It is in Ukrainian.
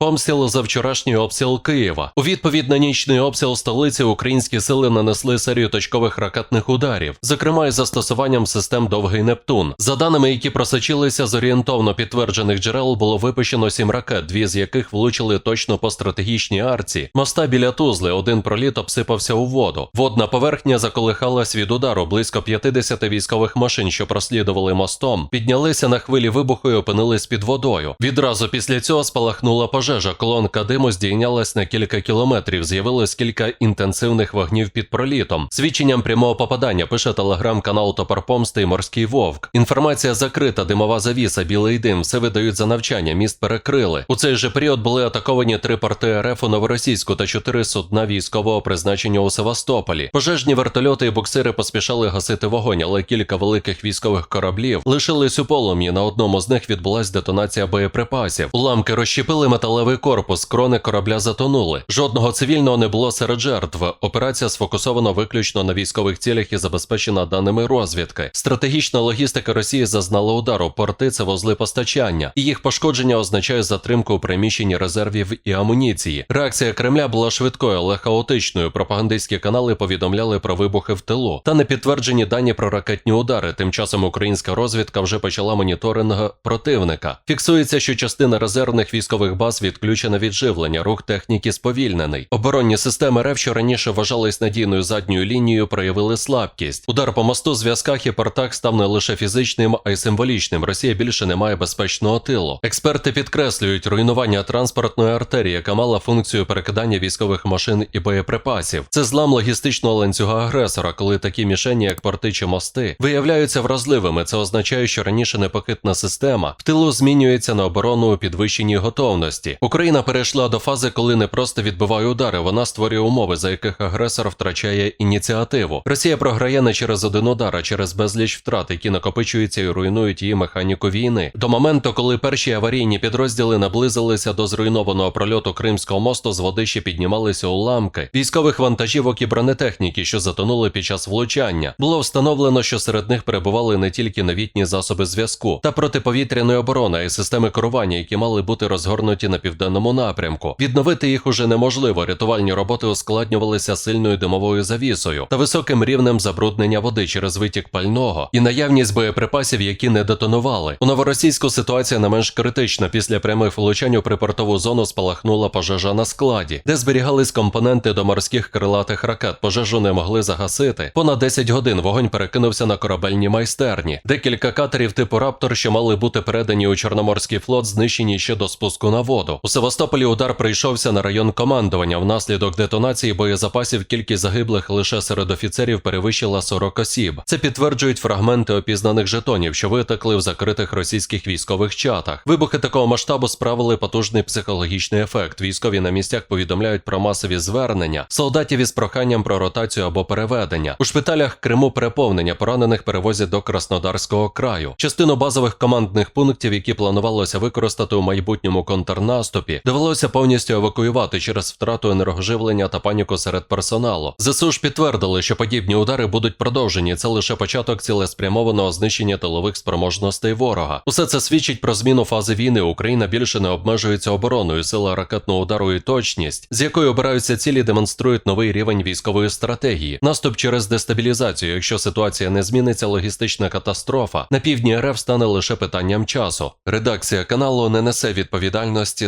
Помстили за вчорашній обстріл Києва. У відповідь на нічний обстріл столиці українські сили нанесли серію точкових ракетних ударів, зокрема із застосуванням систем Довгий Нептун. За даними, які просочилися з орієнтовно підтверджених джерел, було випущено сім ракет, дві з яких влучили точно по стратегічній арці. Моста біля Тузли, один проліт обсипався у воду. Водна поверхня заколихалась від удару. Близько 50 військових машин, що прослідували мостом, піднялися на хвилі вибуху і опинились під водою. Відразу після цього спалахнула пожежа. Колонка диму здійнялась на кілька кілометрів. З'явилось кілька інтенсивних вогнів під пролітом. Свідченням прямого попадання пише телеграм-канал Топор Помсти і Морський Вовк. Інформація закрита, димова завіса, білий дим. Все видають за навчання. Міст перекрили. У цей же період були атаковані три порти РФ у Новоросійську та чотири судна військового призначення у Севастополі. Пожежні вертольоти і буксири поспішали гасити вогонь, але кілька великих військових кораблів лишились у полум'ї. На одному з них відбулась детонація боєприпасів. Уламки розщепили металевий корпус, крони корабля затонули. Жодного цивільного не було серед жертв. Операція сфокусована виключно на військових цілях і забезпечена даними розвідки. Стратегічна логістика Росії зазнала удару. Порти це вузли постачання, і їх пошкодження означає затримку у приміщенні резервів і амуніції. Реакція Кремля була швидкою, але хаотичною. Пропагандистські канали повідомляли про вибухи в тилу та непідтверджені дані про ракетні удари. Тим часом українська розвідка вже почала моніторинг противника. Фіксується, що частина резервних військових баз відключена від живлення, рух техніки сповільнений. Оборонні системи РФ, що раніше вважались надійною задньою лінією, проявили слабкість. Удар по мосту, зв'язках і портах став не лише фізичним, а й символічним. Росія більше не має безпечного тилу. Експерти підкреслюють руйнування транспортної артерії, яка мала функцію перекидання військових машин і боєприпасів. Це злам логістичного ланцюга агресора, коли такі мішені, як порти чи мости, виявляються вразливими. Це означає, що раніше непохитна система в тилу змінюється на оборону у підвищеній готовності. Україна перейшла до фази, коли не просто відбиває удари, вона створює умови, за яких агресор втрачає ініціативу. Росія програє не через один удар, а через безліч втрат, які накопичуються і руйнують її механіку війни. До моменту, коли перші аварійні підрозділи наблизилися до зруйнованого прольоту Кримського мосту, з води ще піднімалися уламки військових вантажівок і бронетехніки, що затонули під час влучання. Було встановлено, що серед них перебували не тільки новітні засоби зв'язку та протиповітряної оборони, а й системи керування, які мали бути розгорнуті на південному напрямку. Відновити їх уже неможливо. Рятувальні роботи ускладнювалися сильною димовою завісою та високим рівнем забруднення води через витік пального і наявність боєприпасів, які не детонували. У новоросійську ситуація не менш критична. Після прямих влучань у припортову зону спалахнула пожежа на складі, де зберігались компоненти до морських крилатих ракет. Пожежу не могли загасити. Понад 10 годин вогонь перекинувся на корабельні майстерні. Декілька катерів типу Раптор, що мали бути передані у Чорноморський флот, знищені ще до спуску на воду. У Севастополі удар прийшовся на район командування. Внаслідок детонації боєзапасів кількість загиблих лише серед офіцерів перевищила 40 осіб. Це підтверджують фрагменти опізнаних жетонів, що витекли в закритих російських військових чатах. Вибухи такого масштабу справили потужний психологічний ефект. Військові на місцях повідомляють про масові звернення, солдатів із проханням про ротацію або переведення. У шпиталях Криму переповнення поранених перевозять до Краснодарського краю. Частину базових командних пунктів, які планувалося використати у майбутньому контрнаступі, довелося повністю евакуювати через втрату енергоживлення та паніку серед персоналу. ЗСУ ж підтвердили, що подібні удари будуть продовжені. Це лише початок цілеспрямованого знищення тилових спроможностей ворога. Усе це свідчить про зміну фази війни. Україна більше не обмежується обороною. Сила ракетного удару і точність, з якою обираються цілі, демонструють новий рівень військової стратегії. Наступ через дестабілізацію. Якщо ситуація не зміниться, логістична катастрофа на півдні РФ стане лише питанням часу. Редакція каналу не несе відповідальності